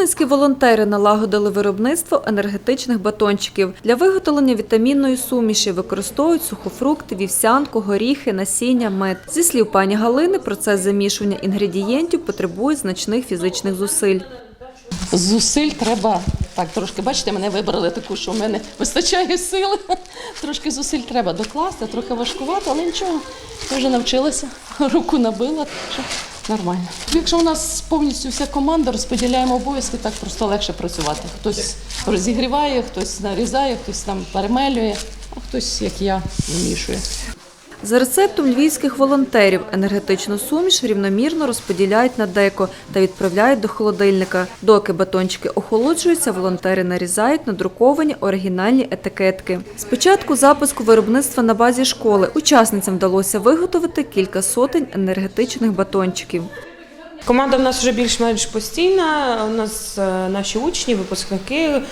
Рожненські волонтери налагодили виробництво енергетичних батончиків. Для виготовлення вітамінної суміші використовують сухофрукти, вівсянку, горіхи, насіння, мед. Зі слів пані Галини, процес замішування інгредієнтів потребує значних фізичних зусиль. Зусиль треба так трошки. Бачите, мене вибрали таку, що в мене вистачає сили. Трошки зусиль треба докласти, трохи важкувато, але нічого. Я вже навчилася, руку набила, нормально. Якщо у нас повністю вся команда, розподіляємо обов'язки, так просто легше працювати. Хтось розігріває, хтось нарізає, хтось там перемелює, а хтось, як я, вимішує. За рецептом львівських волонтерів енергетичну суміш рівномірно розподіляють на деко та відправляють до холодильника. Доки батончики охолоджуються, волонтери нарізають надруковані оригінальні етикетки. Спочатку запуску виробництва на базі школи учасницям вдалося виготовити кілька сотень енергетичних батончиків. Команда в нас вже більш-менш постійна. У нас е, наші учні, випускники,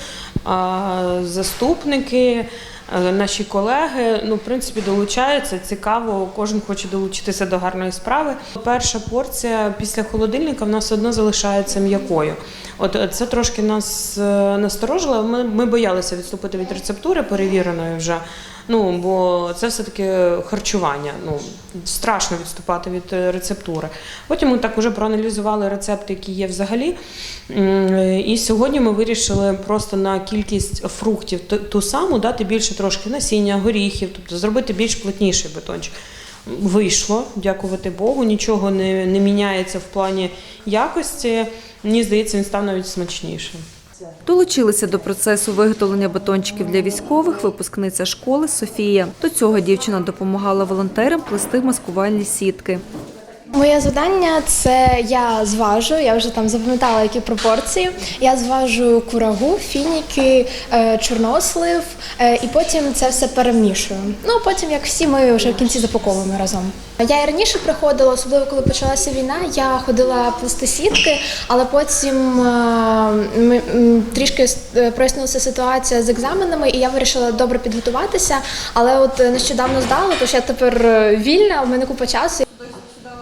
заступники, наші колеги. Ну, в принципі, долучаються. Цікаво, кожен хоче долучитися до гарної справи. Перша порція після холодильника в нас одно залишається м'якою. От е, це трошки нас е, насторожило. Ми, ми боялися відступити від рецептури перевіреної вже. Ну бо це все таки харчування. Ну страшно відступати від е, рецептури. Потім ми так уже проаналізували рецепти, які є взагалі. І сьогодні ми вирішили просто на кількість фруктів ту саму дати більше трошки насіння, горіхів, тобто зробити більш плотніший бетончик. Вийшло, дякувати Богу, нічого не, не міняється в плані якості. Мені здається, він став навіть смачнішим. Долучилися до процесу виготовлення батончиків для військових випускниця школи Софія. До цього дівчина допомагала волонтерам плести маскувальні сітки. Моє завдання це я зважу, я вже там запам'ятала які пропорції. Я зважу курагу, фініки, е, чорнослив, е, і потім це все перемішую. Ну потім, як всі, ми вже в кінці запаковуємо разом. Я і раніше приходила, особливо коли почалася війна. Я ходила плести сітки, але потім е, ми- трішки прояснилася ситуація з екзаменами, і я вирішила добре підготуватися. Але от нещодавно здала, тож я тепер вільна, у мене купа часу.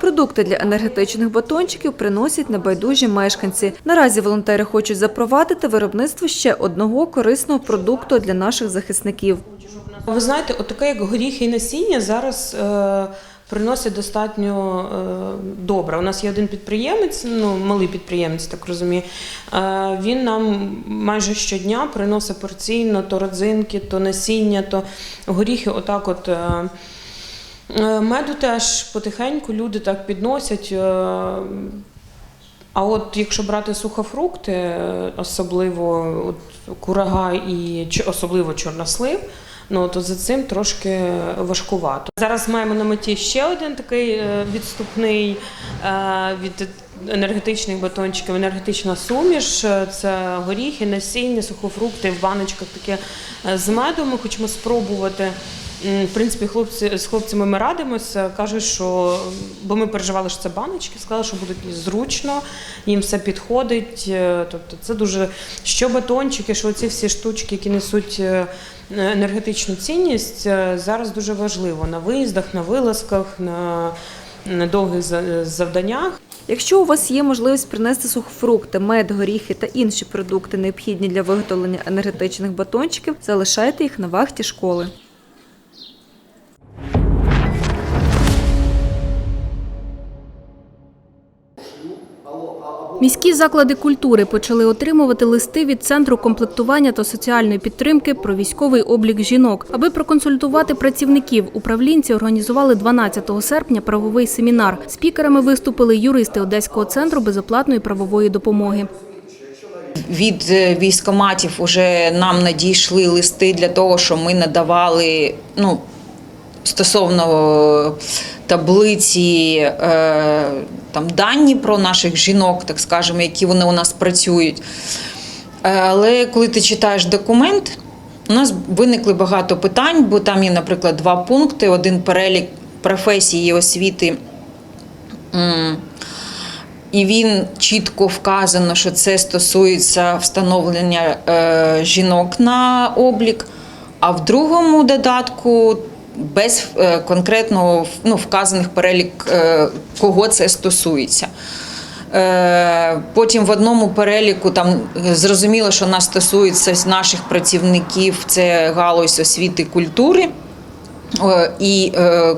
Продукти для енергетичних батончиків приносять небайдужі мешканці. Наразі волонтери хочуть запровадити виробництво ще одного корисного продукту для наших захисників. Ви знаєте, от таке як горіхи і насіння зараз е, приносять достатньо е, добре. У нас є один підприємець, ну малий підприємець, так розумію. Е, він нам майже щодня приносить порційно то родзинки, то насіння, то горіхи. Отак, от. Е, Меду теж потихеньку люди так підносять. е, А от якщо брати сухофрукти, е, особливо от курага і особливо чорнослив, ну то за цим трошки важкувато. Зараз маємо на меті ще один такий відступний від енергетичних батончиків, енергетична суміш. Це горіхи, насіння, сухофрукти в баночках таке з медом. Ми хочемо спробувати. В принципі, хлопці з хлопцями ми радимося. кажуть, що бо ми переживали, що це баночки, сказали, що будуть зручно, їм все підходить. Е, Тобто, це дуже що батончики, що ці всі штучки, які несуть е, енергетичну цінність, е, зараз дуже важливо на виїздах, на вилазках, на, на довгих за- завданнях. Якщо у вас є можливість принести сухофрукти, мед, горіхи та інші продукти, необхідні для виготовлення енергетичних батончиків, залишайте їх на вахті школи. Міські заклади культури почали отримувати листи від центру комплектування та соціальної підтримки про військовий облік жінок. Аби проконсультувати працівників, управлінці організували 12 серпня правовий семінар. Спікерами виступили юристи Одеського центру безоплатної правової допомоги. Від е, військоматів вже нам надійшли листи для того, щоб ми надавали ну, стосовно таблиці е, там, дані про наших жінок, так скажемо, які вони у нас працюють. Е, Але коли ти читаєш документ, у нас виникли багато питань, бо там є, наприклад, два пункти: один перелік професії і освіти. І він чітко вказано, що це стосується встановлення е, жінок на облік. А в другому додатку без е, конкретного ну, вказаних перелік, е, кого це стосується. Е, Потім в одному переліку там зрозуміло, що нас стосується наших працівників, це галузь освіти культури. І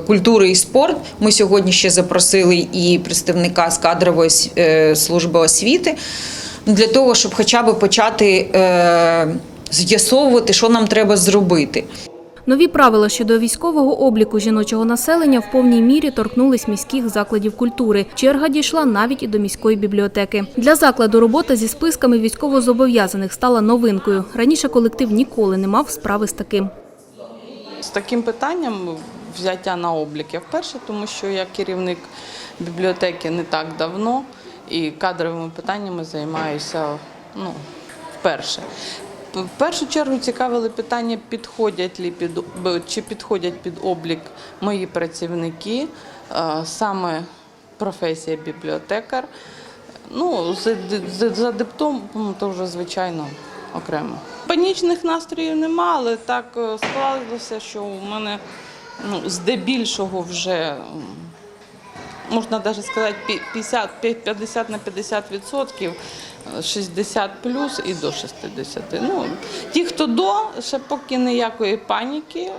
культури і спорт. Ми сьогодні ще запросили і представника з кадрової служби освіти для того, щоб хоча б почати з'ясовувати, що нам треба зробити. Нові правила щодо військового обліку жіночого населення в повній мірі торкнулись міських закладів культури. Черга дійшла навіть і до міської бібліотеки. Для закладу робота зі списками військовозобов'язаних стала новинкою. Раніше колектив ніколи не мав справи з таким. З таким питанням взяття на облік я вперше, тому що я керівник бібліотеки не так давно і кадровими питаннями займаюся ну, вперше. В першу чергу цікавили питання, підходять ли під чи підходять під облік мої працівники, е, саме професія бібліотекар. Ну, за, за дипломом то вже звичайно окремо. Панічних настроїв нема, але так е, склалося, що у мене ну, здебільшого вже можна навіть сказати 50, 50 на 50 відсотків, е, 60 плюс і до 60. Ну, ті, хто до, ще поки ніякої паніки,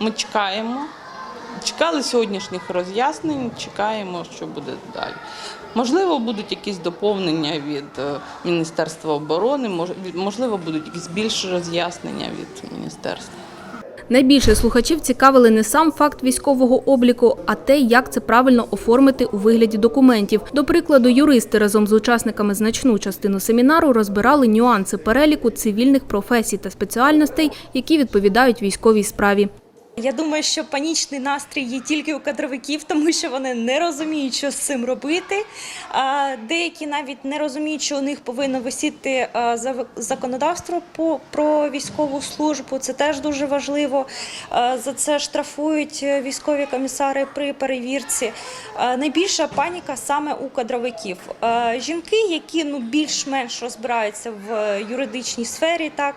ми чекаємо. Чекали сьогоднішніх роз'яснень, чекаємо, що буде далі. Можливо, будуть якісь доповнення від е, Міністерства оборони, можливо, будуть якісь більші роз'яснення від міністерства. Найбільше слухачів цікавили не сам факт військового обліку, а те, як це правильно оформити у вигляді документів. До прикладу, юристи разом з учасниками значну частину семінару розбирали нюанси переліку цивільних професій та спеціальностей, які відповідають військовій справі. Я думаю, що панічний настрій є тільки у кадровиків, тому що вони не розуміють, що з цим робити. Деякі навіть не розуміють, що у них повинно висіти законодавство про військову службу. Це теж дуже важливо. За це штрафують е, військові комісари при перевірці. Найбільша паніка саме у кадровиків. Жінки, які ну більш-менш розбираються в е, юридичній сфері, так.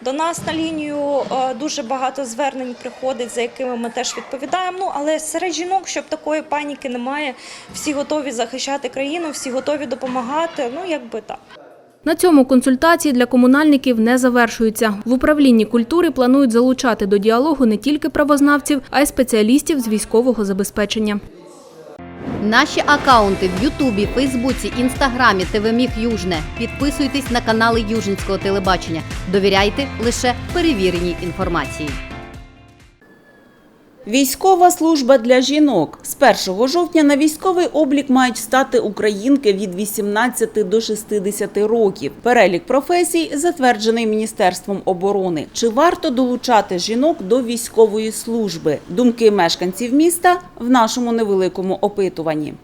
До нас на лінію е, дуже багато звернень приходить, за якими ми теж відповідаємо. Ну але серед жінок, щоб такої паніки немає, всі готові захищати країну, всі готові допомагати. Ну якби так. На цьому консультації для комунальників не завершуються. В управлінні культури планують залучати до діалогу не тільки правознавців, а й спеціалістів з військового забезпечення. Наші акаунти в Ютубі, Фейсбуці, Інстаграмі, ТВ Южне. Підписуйтесь на канали Южницького телебачення. Довіряйте лише перевіреній інформації. Військова служба для жінок. З 1 жовтня на військовий облік мають стати українки від 18 до 60 років. Перелік професій затверджений Міністерством оборони. Чи варто долучати жінок до військової служби? Думки мешканців міста в нашому невеликому опитуванні.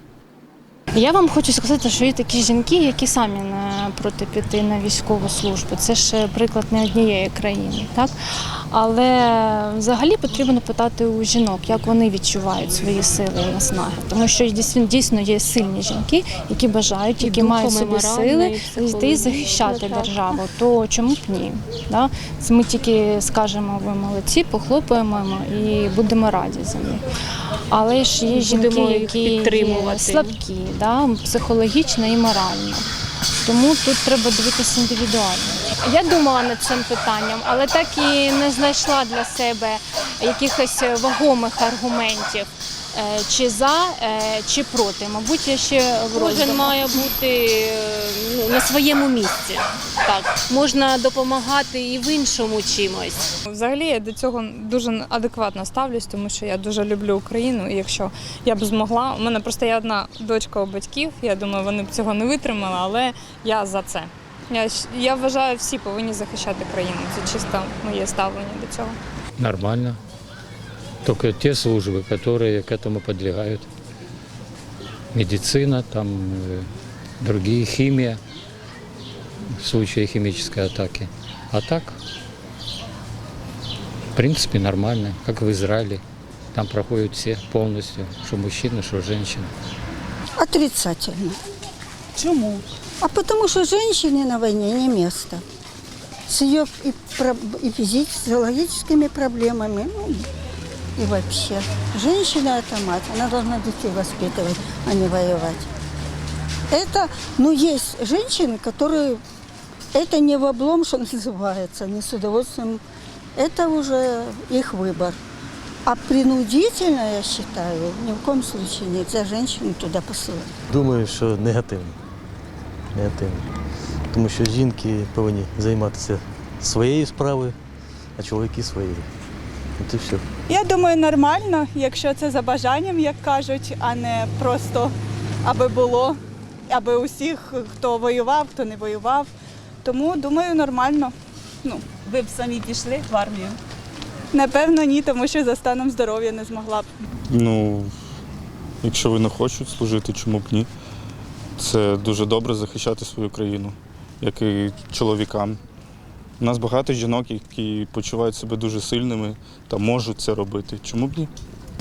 Я вам хочу сказати, що є такі жінки, які самі не проти піти на військову службу. Це ж приклад не однієї країни, так? Але взагалі потрібно питати у жінок, як вони відчувають свої сили і наснаги. Тому що дійсно є сильні жінки, які бажають, які мають собі сили йти і захищати державу. То чому б ні? Да? Це Ми тільки скажемо, ви молодці, похлопаємо і будемо раді за них. Але ж є жінки, які слабкі, да, психологічно і морально. Тому тут треба дивитися індивідуально. Я думала над цим питанням, але так і не знайшла для себе якихось вагомих аргументів. Е, Чи за, е, чи проти. Мабуть, я ще Кожен має бути е, ну, на своєму місці. Так, можна допомагати і в іншому чимось. Взагалі я до цього дуже адекватно ставлюсь, тому що я дуже люблю Україну. І якщо я б змогла, у мене просто є одна дочка у батьків. Я думаю, вони б цього не витримали, але я за це. Я, я вважаю, всі повинні захищати країну. Це чисто моє ставлення до цього. Нормально. Только те службы, которые к этому подлегают. Медицина, там э, другие, химия, в случае химической атаки. А так, в принципе, нормально, как в Израиле. Там проходят все полностью, что мужчины, что женщины. Отрицательно. Чому? А потому что женщине на войне не место. С ее и, и физиологическими проблемами, ну, и вообще. Женщина – это мать, она должна детей воспитывать, а не воевать. Это, ну, есть женщины, которые это не в облом, что называется, не с удовольствием. Это уже их выбор. А принудительно, я считаю, ни в коем случае нельзя женщину туда посылать. Думаю, що негативно. Негативно. Тому що жінки повинні займатися своєю справою, а чоловіки своєю. І все. Я думаю, нормально, якщо це за бажанням, як кажуть, а не просто аби було, аби усіх, хто воював, хто не воював. Тому думаю, нормально. Ну, Ви б самі пішли в армію? напевно, ні, тому що за станом здоров'я не змогла б. Ну, якщо вони хочуть служити, чому б ні? Це дуже добре захищати свою країну, як і чоловікам. У нас багато жінок, які почувають себе дуже сильними та можуть це робити. Чому б ні?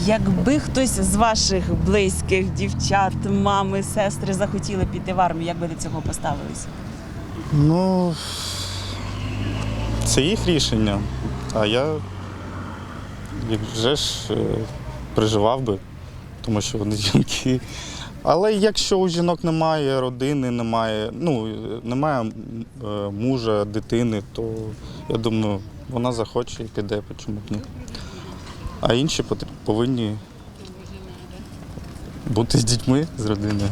Якби хтось з ваших близьких, дівчат, мами, сестри захотіли піти в армію, як би до цього поставилися? Ну, це їх рішення. А я, вже ж, е, переживав би, тому що вони жінки. Але якщо у жінок немає родини, немає, ну, немає е, мужа, дитини, то я думаю, вона захоче і піде, чому б ні. А інші повинні бути з дітьми, з родиною.